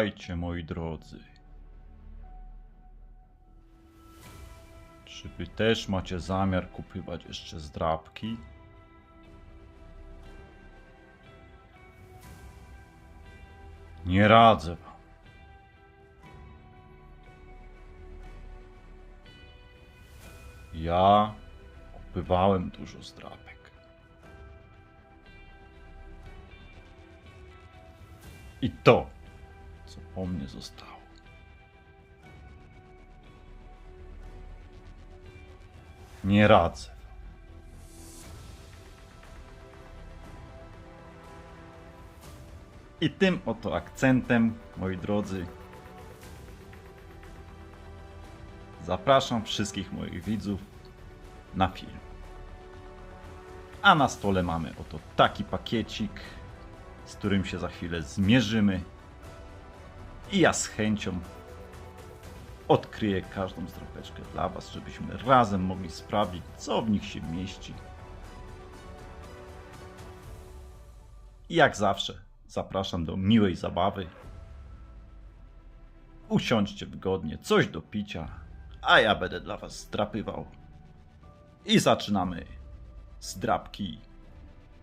Słuchajcie, moi drodzy. Czy wy też macie zamiar kupywać jeszcze zdrabki? Nie radzę wam. Ja kupywałem dużo zdrabek. I to, co po mnie zostało. Nie radzę. I tym oto akcentem, moi drodzy, zapraszam wszystkich moich widzów na film. A na stole mamy oto taki pakiecik, z którym się za chwilę zmierzymy. I ja z chęcią odkryję każdą stropeczkę dla Was, żebyśmy razem mogli sprawdzić, co w nich się mieści. I jak zawsze zapraszam do miłej zabawy. Usiądźcie wygodnie, coś do picia, a ja będę dla Was zdrapywał. I zaczynamy z drapki.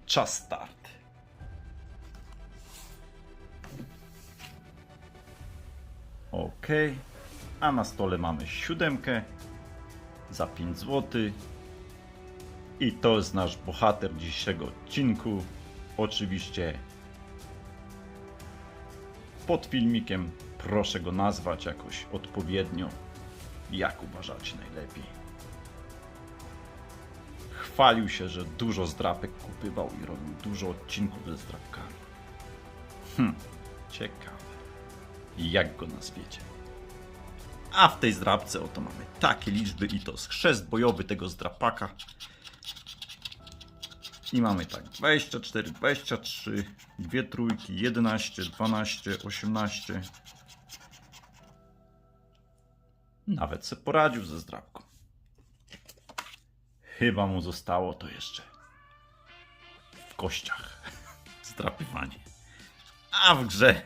Czas start. Ok, a na stole mamy siódemkę za 5 zł. I to jest nasz bohater dzisiejszego odcinku. Oczywiście pod filmikiem proszę go nazwać jakoś odpowiednio, jak uważacie najlepiej. Chwalił się, że dużo zdrapek kupywał i robił dużo odcinków ze zdrapkami. Hm, ciekawe. Jak go nazwiecie? A w tej zdrapce oto mamy takie liczby i to jest chrzest bojowy tego zdrapaka. I mamy tak 24, 23, dwie trójki, 11, 12, 18. Nawet se poradził ze zdrapką. Chyba mu zostało to jeszcze w kościach. Zdrapywanie. A w grze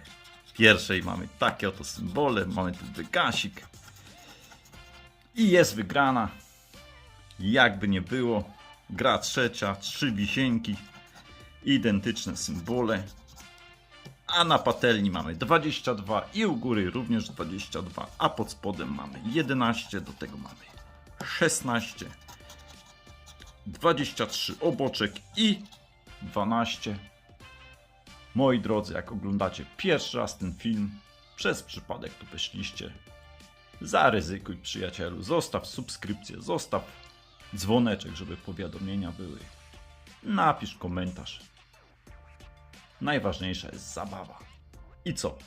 pierwszej mamy takie oto symbole, mamy tu wygasik. I jest wygrana. Jakby nie było, gra trzecia, trzy wisienki, identyczne symbole. A na patelni mamy 22 i u góry również 22, a pod spodem mamy 11, do tego mamy 16, 23 oboczek i 12. Moi drodzy, jak oglądacie pierwszy raz ten film, przez przypadek tu weszliście, zaryzykuj przyjacielu, zostaw subskrypcję, zostaw dzwoneczek, żeby powiadomienia były. Napisz komentarz. Najważniejsza jest zabawa. I co?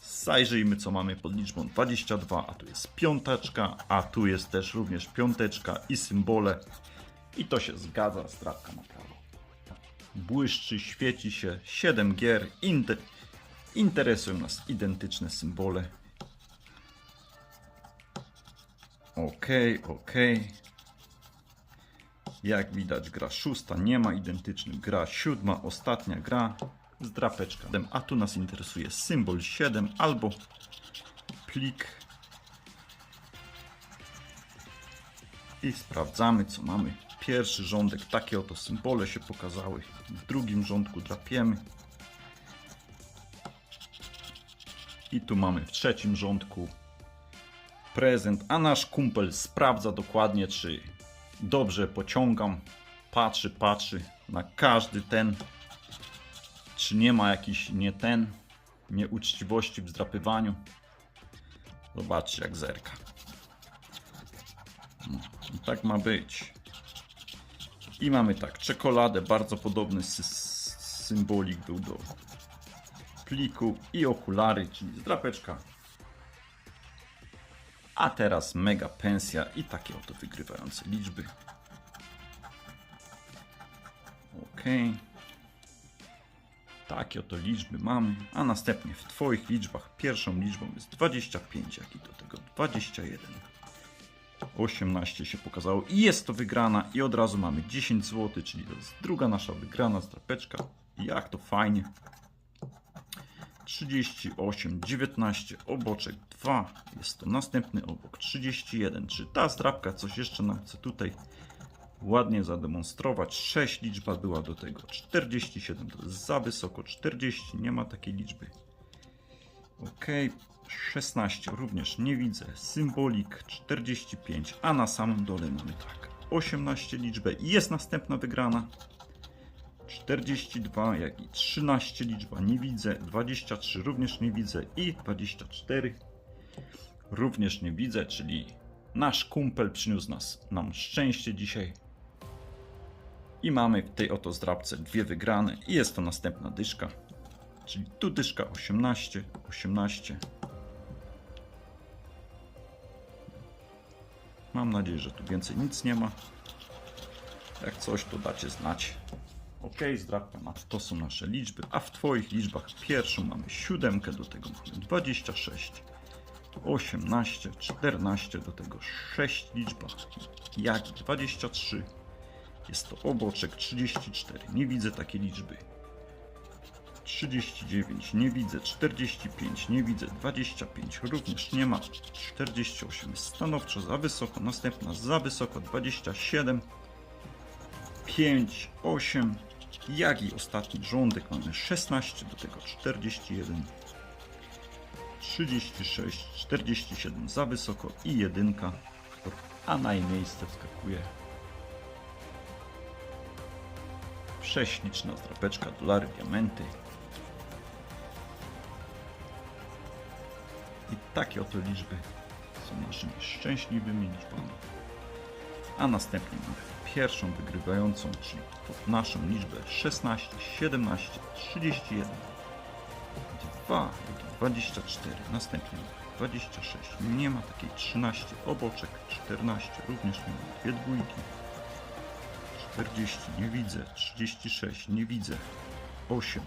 Zajrzyjmy, co mamy pod liczbą 22, a tu jest piąteczka, a tu jest też również piąteczka i symbole. I to się zgadza, strawka na prawo. Błyszczy, świeci się, 7 gier, inter... interesują nas identyczne symbole. Okej, okej. Jak widać, gra szósta nie ma identycznych. Gra siódma, ostatnia gra z drapeczką. A tu nas interesuje symbol 7 albo plik. I sprawdzamy, co mamy. Pierwszy rządek, takie oto symbole się pokazały. W drugim rządku drapiemy. I tu mamy w trzecim rządku prezent, a nasz kumpel sprawdza dokładnie, czy dobrze pociągam. Patrzy, patrzy na każdy ten, czy nie ma jakiś nie ten, nieuczciwości w zdrapywaniu. Zobaczcie jak zerka. No, tak ma być. I mamy tak, czekoladę, bardzo podobny sy symbolik był do pliku i okulary, czyli zdrapeczka a teraz mega pensja i takie oto wygrywające liczby. Ok. Takie oto liczby mamy, a następnie w Twoich liczbach pierwszą liczbą jest 25, jak i do tego 21. 18 się pokazało i jest to wygrana i od razu mamy 10 zł, czyli to jest druga nasza wygrana strapeczka. Jak to fajnie. 38, 19, oboczek 2, jest to następny obok, 31. Czy ta zdrabka coś jeszcze nam chce tutaj ładnie zademonstrować? 6 liczba była do tego, 47 to jest za wysoko, 40 nie ma takiej liczby. Ok, 16 również nie widzę, symbolik 45, a na samym dole mamy tak, 18 liczbę i jest następna wygrana. 42, jak i 13 liczba nie widzę, 23 również nie widzę i 24 również nie widzę, czyli nasz kumpel przyniósł nas, nam szczęście dzisiaj. I mamy w tej oto zdrabce dwie wygrane i jest to następna dyszka. Czyli tu dyszka 18, 18. Mam nadzieję, że tu więcej nic nie ma. Jak coś, to dacie znać. Ok, zdrabka ma. To są nasze liczby, a w Twoich liczbach pierwszą mamy siódemkę, do tego mamy 26, 18, 14, do tego 6 liczba, jak i 23. Jest to oboczek 34. Nie widzę takiej liczby. 39, nie widzę, 45, nie widzę, 25, również nie ma, 48 jest stanowczo za wysoko, następna za wysoko, 27, 5, 8, jak i ostatni rządek mamy 16, do tego 41, 36, 47 za wysoko i jedynka, a na jej miejsce wskakuje prześliczna drapeczka, dolary, diamenty. I takie oto liczby są naszymi szczęśliwymi liczbami. A następnie mamy pierwszą wygrywającą, czyli naszą liczbę 16, 17, 31, 2, 24, następnie 26, nie ma takiej 13, oboczek 14, również nie ma, dwie dwójki, 40, nie widzę, 36, nie widzę, 8,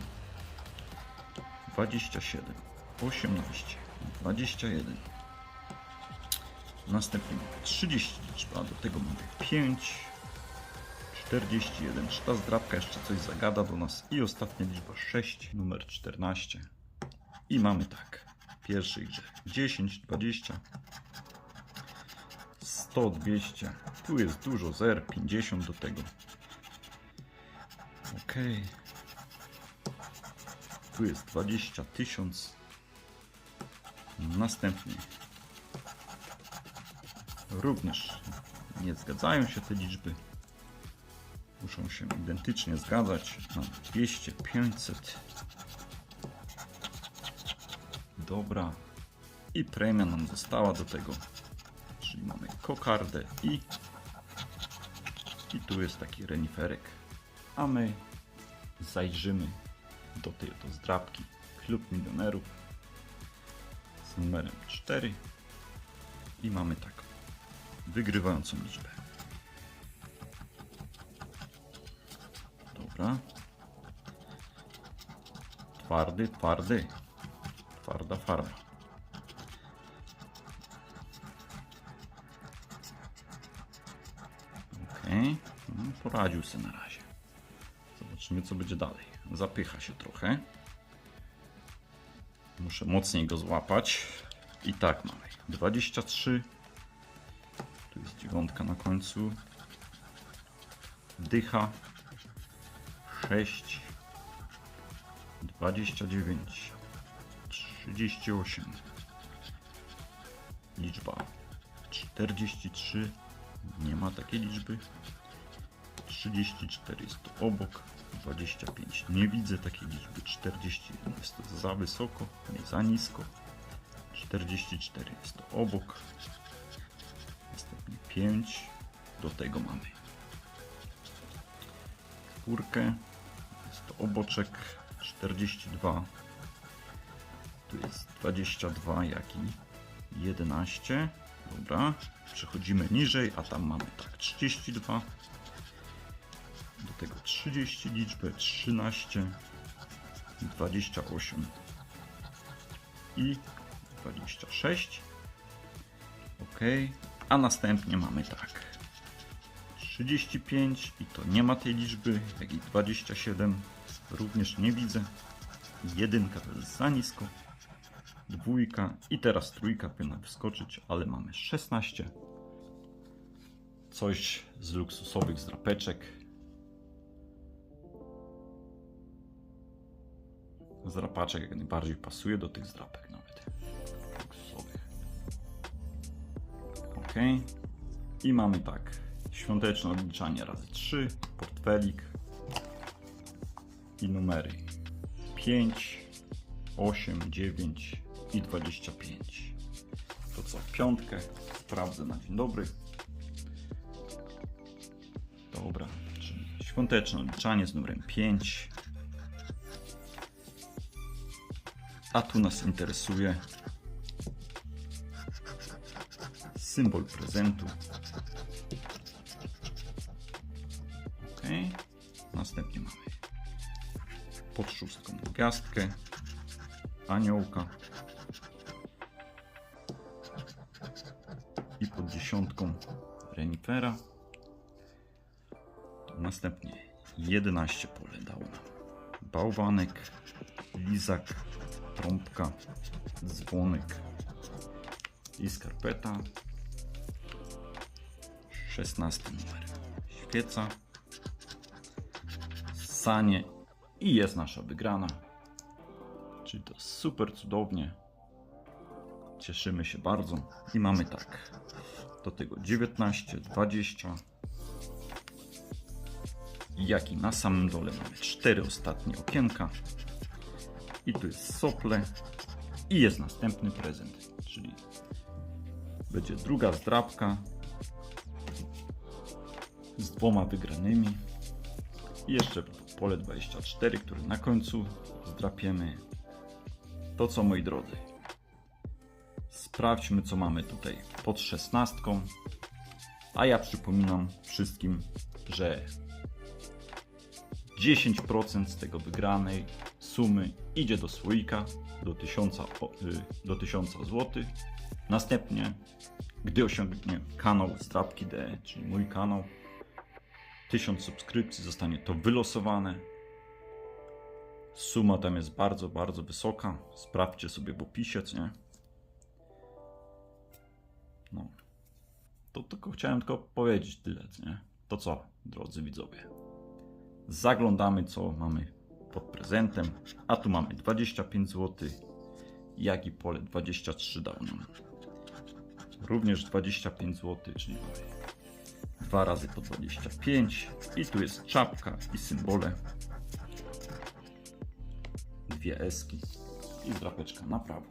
27, 18, 21, następnie mamy 30 liczba, do tego mamy 5, 41, czy ta zdrabka jeszcze coś zagada do nas? I ostatnia liczba 6, numer 14 i mamy tak, w pierwszej grze 10, 20, 100, 200, tu jest dużo, 0, 50 do tego, ok, tu jest 20, 1000, następnie również nie zgadzają się te liczby. Muszą się identycznie zgadzać. Mam 200, 500. Dobra. I premia nam została do tego. Czyli mamy kokardę i i tu jest taki reniferek. A my zajrzymy do tej oto zdrabki. Klub milionerów numerem 4 i mamy taką wygrywającą liczbę. Dobra. Twardy, twardy. Twarda farba. Okej. No, poradził sobie na razie. Zobaczymy co będzie dalej. Zapycha się trochę. Muszę mocniej go złapać. I tak mamy. 23. Tu jest dziewiątka na końcu. Dycha. 6. 29. 38. Liczba 43. Nie ma takiej liczby. 34 jest obok. 25. Nie widzę takiej liczby. 41 jest to za wysoko, nie za nisko. 44 jest to obok. Następnie 5. Do tego mamy czwórkę. Jest to oboczek 42. Tu jest 22, jak i 11. Dobra, przechodzimy niżej, a tam mamy tak 32. Tego 30 liczbę, 13, 28 i 26. Ok, a następnie mamy tak 35 i to nie ma tej liczby, jak i 27 również nie widzę. Jedynka to jest za nisko. Dwójka i teraz trójka powinna wyskoczyć, ale mamy 16. Coś z luksusowych zdrapeczek. Zdrapaczek jak najbardziej pasuje do tych zdrapek nawet. Luksusowych. Ok. I mamy tak. Świąteczne odliczanie razy 3, portfelik i numery 5, 8, 9 i 25. To co, piątkę sprawdzę na dzień dobry. Dobra, czyli świąteczne odliczanie z numerem 5. A tu nas interesuje symbol prezentu. Ok. Następnie mamy pod szóstką gwiazdkę, aniołka i pod dziesiątką renifera. Następnie 11 pole dał nam bałwanek, lizak, trąbka, dzwonek i skarpeta. 16 numer świeca, sanie i jest nasza wygrana. Czyli to super cudownie. Cieszymy się bardzo. I mamy tak. Do tego 19, 20. Jak i na samym dole mamy cztery ostatnie okienka. I tu jest sople. I jest następny prezent. Czyli będzie druga zdrabka z dwoma wygranymi. I jeszcze pole 24, które na końcu zdrapiemy. To co moi drodzy. Sprawdźmy co mamy tutaj pod 16. A ja przypominam wszystkim, że 10% z tego wygranej sumy idzie do słoika do 1000, o- y, do 1000 zł. Następnie, gdy osiągnie kanał Zdrabki D, czyli mój kanał, 1000 subskrypcji zostanie to wylosowane. Suma tam jest bardzo, bardzo wysoka. Sprawdźcie sobie w opisie, co nie? No. To tylko chciałem tylko powiedzieć tyle, co nie? To co, drodzy widzowie? Zaglądamy, co mamy pod prezentem. A tu mamy 25 zł, jak i pole 23 dał nam. Również 25 zł, czyli dwa razy po 25 i tu jest czapka i symbole dwie eski i drapeczka na prawo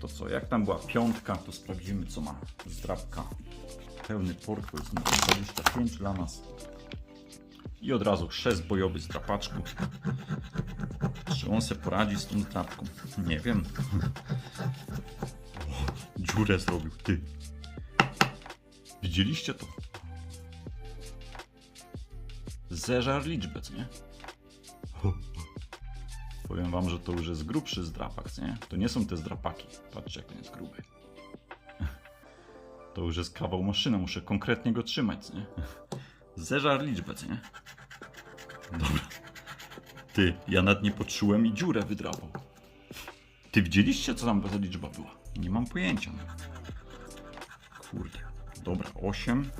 to co, jak tam była piątka to sprawdzimy co ma zdrapka pełny port, to jest numer 25 dla nas i od razu chrzest bojowy z drapaczku czy on se poradzi z tą zdrapką? nie wiem dziurę zrobił, ty. Widzieliście to? Zeżar liczbę, co nie? Powiem wam, że to już jest grubszy zdrapak, co nie? To nie są te zdrapaki. Patrzcie, jak on jest gruby. To już jest kawał maszyny, muszę konkretnie go trzymać, nie? Zeżar liczbę, nie? Dobra. Ty, ja nad nie poczułem i dziurę wydrapał. Ty widzieliście, co tam za liczba była? Nie mam pojęcia. Kurde. Dobra, 8.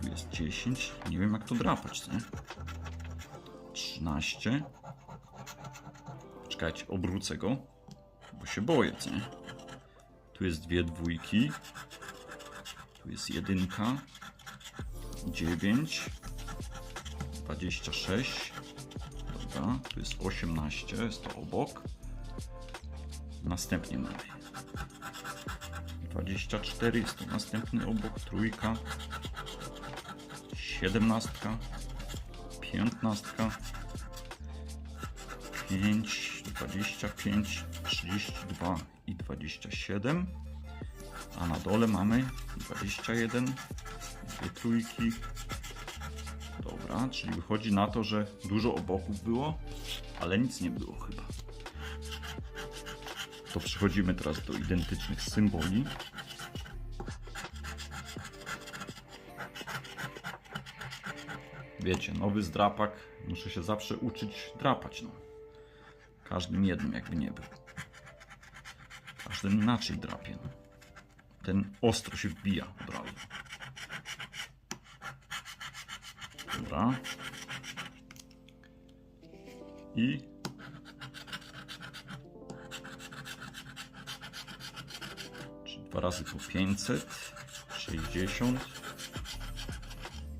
Tu jest 10. Nie wiem jak to drapać, nie? 13. Czekajcie, obrócę go. Bo się boję, co nie? Tu jest dwie dwójki. Tu jest jedynka. 9. 26. Dobra, tu jest 18, jest to obok. Następnie mamy 24, jest to następny obok, trójka, 17, 15, 5, 25, 32 i 27. A na dole mamy 21, dwie trójki. Dobra, czyli wychodzi na to, że dużo oboków było, ale nic nie było chyba to przechodzimy teraz do identycznych symboli. wiecie, nowy zdrapak, muszę się zawsze uczyć drapać, no. Każdym jednym jakby nie był. Każdy inaczej drapie, no. Ten ostro się wbija od razu. Dobra. I czyli dwa razy po 500 60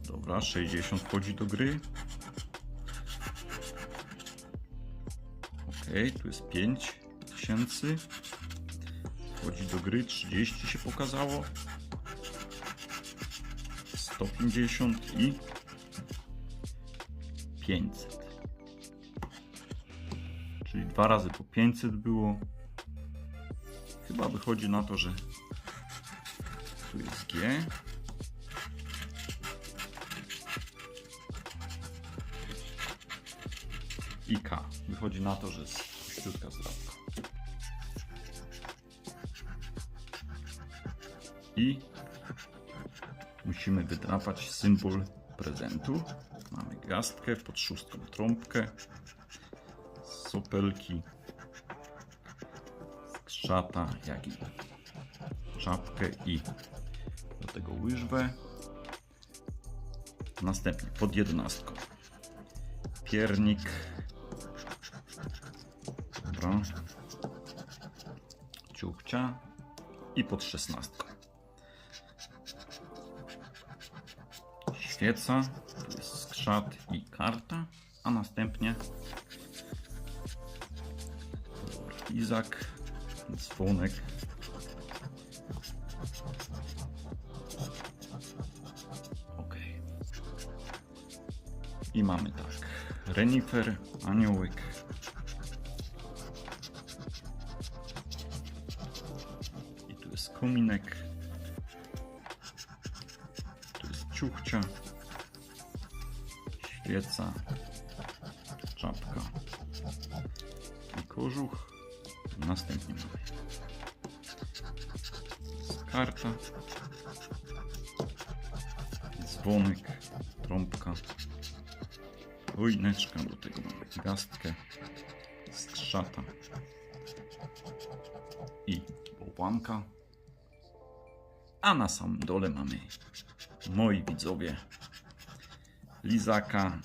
Dobra, 60 wchodzi do gry. Tu jest 5000. Wchodzi do gry, 30 się pokazało. 150 i 500. Czyli dwa razy po 500 było. Chyba wychodzi na to, że tu jest G. Wychodzi na to, że jest kościutka zdrawka. I musimy wydrapać symbol prezentu. Mamy gwiazdkę, pod szóstką trąbkę, sopelki, skrzata, jak i czapkę i do tego łyżwę. Następnie pod jedenastką piernik. Dobra. Ciuchcia i pod szesnastką. Świeca, skrzat i karta, a następnie Izak, dzwonek Ok. I mamy tak. Renifer, aniołek. Kominek. Tu jest ciuchcia. Świeca. Czapka. I kożuch. Następnie mamy karta. Dzwonek, trąbka, wojneczka, do tego mamy gwiazdkę, skrzata i bałwanka. A na samym dole mamy, moi widzowie, lizaka,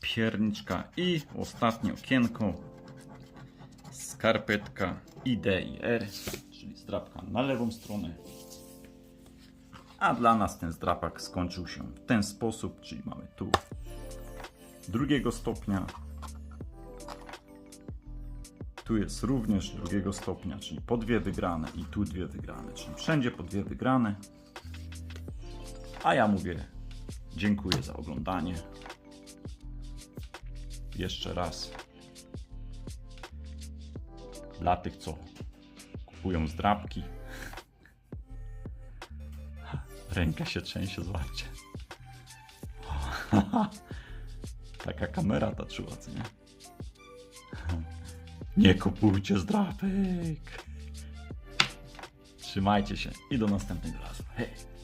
pierniczka i ostatnie okienko, skarpetka i D i R, czyli strapka na lewą stronę, a dla nas ten zdrapak skończył się w ten sposób, czyli mamy tu drugiego stopnia. Tu jest również drugiego stopnia, czyli po dwie wygrane i tu dwie wygrane, czyli wszędzie po dwie wygrane. A ja mówię dziękuję za oglądanie. Jeszcze raz. Dla tych, co kupują zdrapki. Ręka się trzęsie, zobaczcie. Taka kamera ta czuła, co nie? Nie kupujcie zdrapek. Trzymajcie się i do następnego razu. Hej!